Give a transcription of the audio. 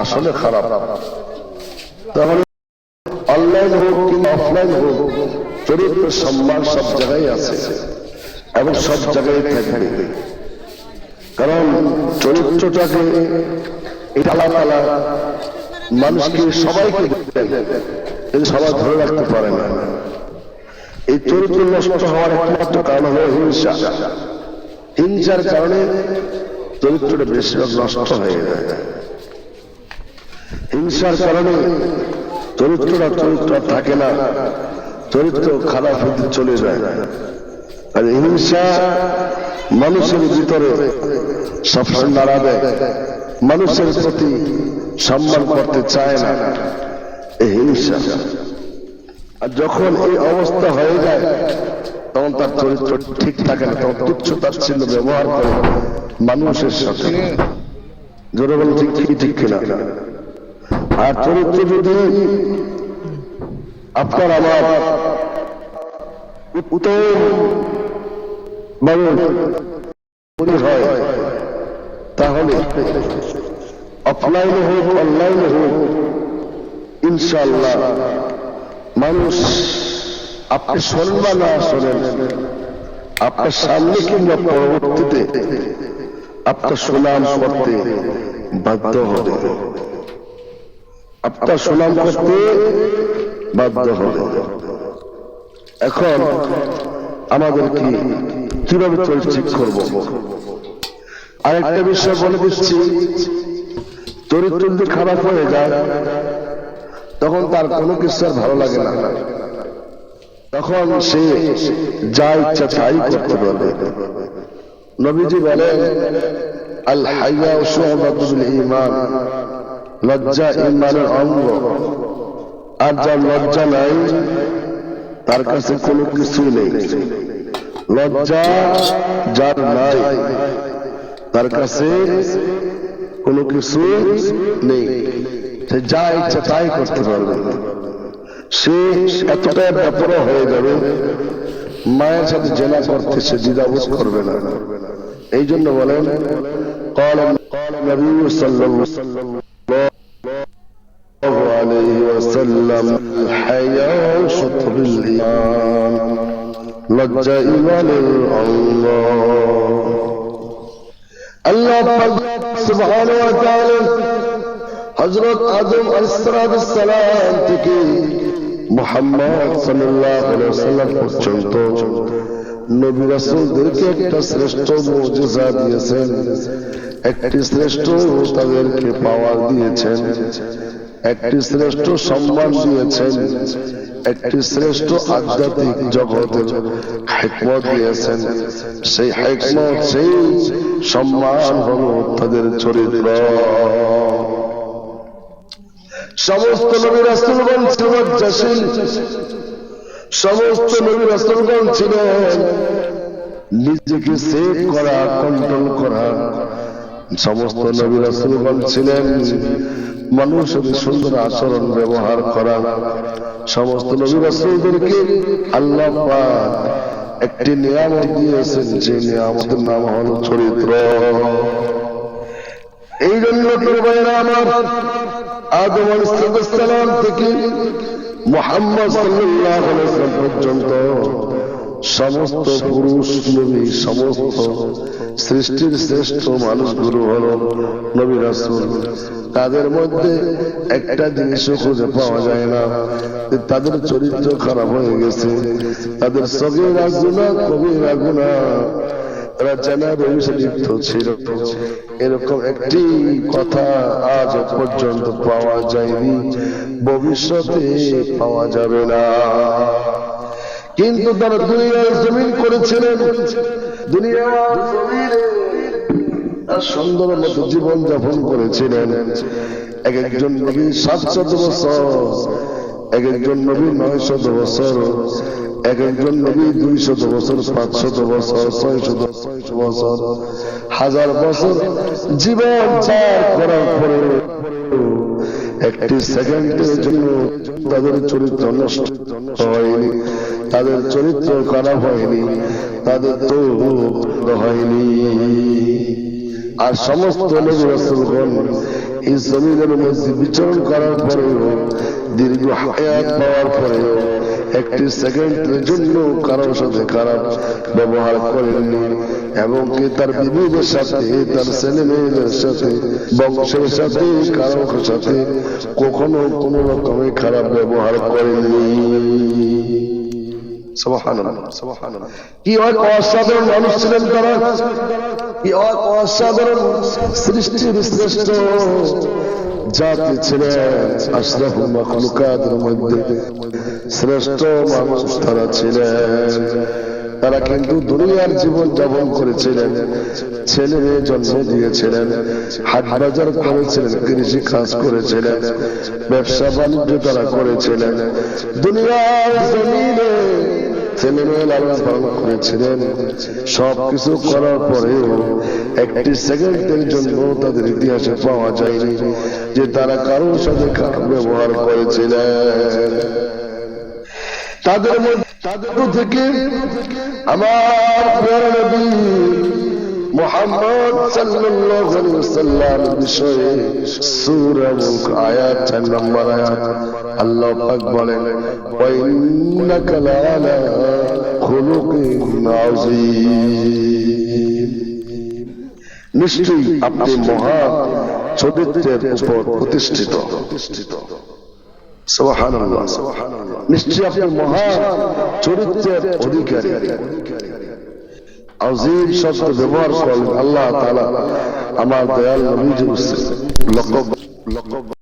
আসলে খারাপ। তাহলে অনলাইন হোক কিংবা অফলাইন হোক, চরিত্র, সম্মান সব জায়গায় আছে এবং সব জায়গায় থাকবে। কারণ চরিত্রটাকে তালা তালা মানুষকে সবাইকে কিন্তু সবাই ধরে রাখতে পারে না। এই চরিত্র নষ্ট হওয়ার একমাত্র কারণ হলো হিংসা। হিংসার কারণে চরিত্রটা বেশিরভাগ নষ্ট হয়ে যায়। হিংসার কারণে চরিত্রটা চরিত্র থাকে না। চরিত্র খারাপ হতে চলে যায়। আর হিংসা মানুষের ভিতরে সবসময় দেয়। মানুষের প্রতি সম্মান করতে চায় না। এই হিংসা। আর যখন এই অবস্থা হয়ে যায়, তখন তার চরিত্র ঠিক থাকে না। তখন তুচ্ছ তাচ্ছিল্য ব্যবহার করে মানুষের সাথে। জোরে বলে ঠিক ঠিক ঠিক কিনা? আর চরিত্র যদি আপনার আমার উত্তম হয়, তাহলে অফলাইনে হোক, অনলাইনে হোক ইনশাল্লাহ মানুষ আপনি শোনেন না শোনেন, আপনার সামনে কিংবা পরবর্তীতে আপনার সুনাম করতে বাধ্য হবে। আপনার সুনাম করতে বাধ্য হবে। এখন আমাদের কি কীভাবে ঠিক করব? আরেকটা বিষয় বলে দিচ্ছি চরিত্র যদি খারাপ হয়ে যায়, তখন তার কোনো কিছু আর ভালো লাগে না। তখন সে যা ইচ্ছা তাই করতে পারবে। নবীজি বলেন, আল হাইয়া শুআবাতুল ঈমান। লজ্জা ঈমানের অঙ্গ আর যার লজ্জা নাই তার কাছে কোনো কিছুই নেই লজ্জা যার নাই তার কাছে কোনো কিছু নেই সে যা ইচ্ছা তাই করতে পারবে সে এতটা ব্যাপার হয়ে যাবে মায়ের সাথে জেলা করতে সে দ্বিধাবোধ করবে না এই জন্য বলেন قال النبي صلى الله وسلم الحياء شطر الإيمان লজ্জা ইমানের অঙ্গ আল্লাহ সুবহানাহু ওয়া তাআলা হযরত আদম আলাইহিস সালাম থেকে মুহাম্মদ সাল্লাল্লাহু আলাইহি ওয়াসাল্লাম পর্যন্ত নবী রাসূলদেরকে একটা শ্রেষ্ঠ মুজিজা দিয়েছেন একটি শ্রেষ্ঠ তাদেরকে পাওয়ার দিয়েছেন একটি শ্রেষ্ঠ সম্মান দিয়েছেন, একটি শ্রেষ্ঠ আধ্যাত্মিক জগতের হেকমত দিয়েছেন। সেই হেকমত, সেই সম্মান হল তাদের চরিত্র। সমস্ত নবী রাসুলগণ ছিল লজ্জাশীল সমস্ত নবী রাসুলগণ ছিলেন নিজেকে সেভ করা কন্ট্রোল করা। সমস্ত নবী রাসুলগণ ছিলেন মানুষের সুন্দর আচরণ ব্যবহার করা। সমস্ত নবী রাসুলদেরকে আল্লাহ পাক একটি নিয়ামত দিয়েছেন, যে নিয়ামতের নাম হল চরিত্র। এই জন্য ভাইরা আমার, আদম আলাইসালাম থেকে মোহাম্মদ সাল্লাহ পর্যন্ত সমস্ত পুরুষ নবী সমস্ত সৃষ্টির শ্রেষ্ঠ মানুষগুলো হল নবী রাসুল। তাদের মধ্যে একটা জিনিসও খুঁজে পাওয়া যায় না। তাদের চরিত্র খারাপ হয়ে গেছে। তাদের সগের আগুনা, কবির আগুনা। তারা জানার লিপ্ত ছিল। এরকম একটি কথা আজ পর্যন্ত পাওয়া যায়নি। ভবিষ্যতে পাওয়া যাবে না। কিন্তু তারা দুনিয়ায় জমিন করেছিলেন। জমিনে সুন্দর মতো জীবন যাপন করেছিলেন। এক একজন নবী সাতশত বছর, এক একজন নবী নয়শত বছর, এক একজন নবী দুইশত বছর, পাঁচশত বছর, ছয়শত বছর, হাজার বছর জীবন চার করার পরে একটি সেকেন্ডের জন্য তাদের চরিত্র নষ্ট হয়নি। তাদের চরিত্র খারাপ হয়নি, তাদের তো হয়নি আর সমস্ত নবী এই জমিনের মধ্যে বিচরণ করার পরেও, দীর্ঘ হায়াত পাওয়ার পরেও একটি সেকেন্ডের জন্য কারোর সাথে খারাপ ব্যবহার করেননি এবং কি তার বিবিদের সাথে, তার ছেলে মেয়েদের সাথে, বংশের সাথে, কারোর সাথে কখনো কোনো রকমের খারাপ ব্যবহার করেননি। কি এক অসাধারণ মানুষ ছিলেন তারা কি অসাধারণ শ্রেষ্ঠ জাতি ছিলেন আশরাফ মধ্যে শ্রেষ্ঠ মানুষ তারা ছিলেন। তারা কিন্তু দুনিয়ার জীবন যাপন করেছিলেন। ছেলে মেয়ে জন্ম দিয়েছিলেন, হাট বাজার করেছিলেন, কৃষি কাজ করেছিলেন, ব্যবসা বাণিজ্য তারা করেছিলেন। দুনিয়ার জমিনে ছেলে মেয়ে লালন পালন করেছিলেন। সবকিছু করার পরেও একটি সেকেন্ডের জন্য তাদের ইতিহাসে পাওয়া যায়নি যে তারা কারোর সাথে ব্যবহার করেছিলেন। তাদের তাদের থেকে আমার নবী মোহাম্মদ সাল্লাল্লাহু বিষয়ে সূরা মুলক আয়াত 4 নম্বর আয়াত আল্লাহ পাক বলেন নিশ্চয়ই আপনি মহান চরিত্রের উপর প্রতিষ্ঠিত। সুবহানাল্লাহ নিশ্চয়ই আপনি মহান চরিত্রের অধিকারী। আজিম শব্দ ব্যবহার করলেন, আল্লাহ তাআলা আমার দয়াল নবীজি লকব লকব